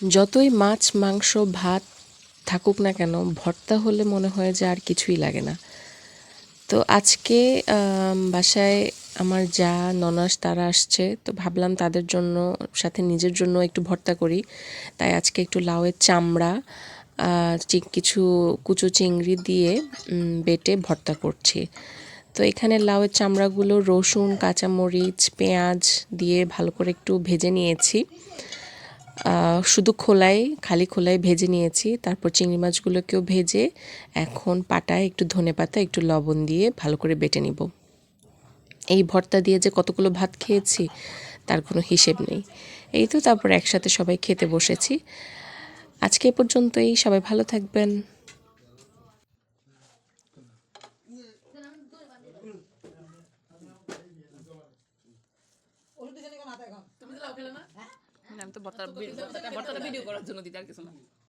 যতই মাছ, মাংস, ভাত থাকুক না কেন, ভর্তা হলে মনে হয় যে আর কিছুই লাগে না। তো আজকে বাসায় আমার যা, ননাস তারা আসছে, তো ভাবলাম তাদের জন্য, সাথে নিজের জন্য একটু ভর্তা করি। তাই আজকে একটু লাউয়ের চামড়া কিছু কুচো চিংড়ি দিয়ে বেটে ভর্তা করছি। তো এখানে লাউয়ের চামড়াগুলো রসুন, কাঁচামরিচ, পেঁয়াজ দিয়ে ভালো করে একটু ভেজে নিয়েছি। শুধু খোলাই খালি খোলাই ভেজে নিয়েছি। তারপর চিংড়ি মাছগুলোকেও ভেজে এখন পাটায় একটু ধনেপাতা একটু লবণ দিয়ে ভালো করে বেটে নিব। এই ভর্তা দিয়ে যে কতগুলো ভাত খেয়েছি তার কোনো হিসেব নেই। এই তো তারপর একসাথে সবাই খেতে বসেছি। আজকে এ পর্যন্তই সবাই ভালো থাকবেন। আমি তো বর্তাটা ভিডিও করার জন্য দিতে আর কিছু না।